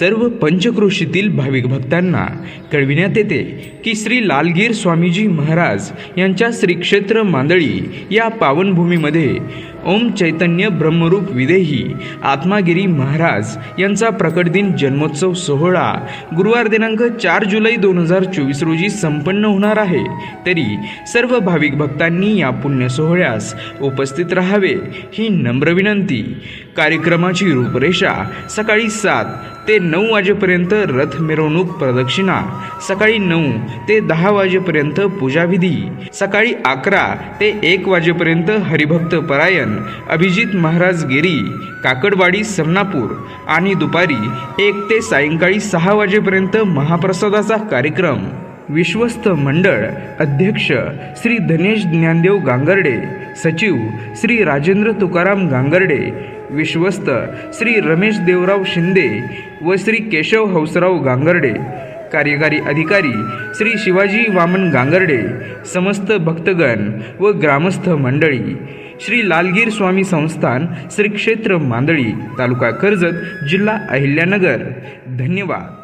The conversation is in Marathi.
सर्व पंचक्रोशीतील भाविक भक्तांना कळविण्यात येते की श्री लालगीर स्वामीजी महाराज यांच्या श्रीक्षेत्र मांदळी या पावनभूमीमध्ये ओम चैतन्य ब्रह्मरूप विदेही आत्मागिरी महाराज यांचा प्रकट दिन जन्मोत्सव सोहळा. गुरुवार दिनांक चार जुलै दोन हजार चोवीस रोजी संपन्न होणार आहे. तरी सर्व भाविक भक्तांनी या पुण्य सोहळ्यास उपस्थित राहावे ही नम्र विनंती. कार्यक्रमाची रूपरेषा सकाळी सात ते नऊ वाजेपर्यंत रथ मिरवणूक प्रदक्षिणा सकाळी नऊ ते दहा वाजेपर्यंत पूजाविधी सकाळी अकरा ते एक वाजेपर्यंत हरिभक्त परायण अभिजित महाराज गिरी काकडवाडी समनापूर आणि दुपारी एक ते सायंकाळी सहा वाजेपर्यंत महाप्रसादाचा कार्यक्रम. विश्वस्त मंडळ अध्यक्ष श्री धनेश ज्ञानदेव गांगर्डे सचिव श्री राजेंद्र तुकाराम गांगर्डे विश्वस्त श्री रमेश देवराव शिंदे व श्री केशव हौसराव गांगर्डे कार्यकारी अधिकारी श्री शिवाजी वामन गांगर्डे समस्त भक्तगण व ग्रामस्थ मंडळी. श्री लालगीर स्वामी संस्थान श्री क्षेत्र मांदळी तालुका कर्जत जिल्हा अहिल्यानगर. धन्यवाद.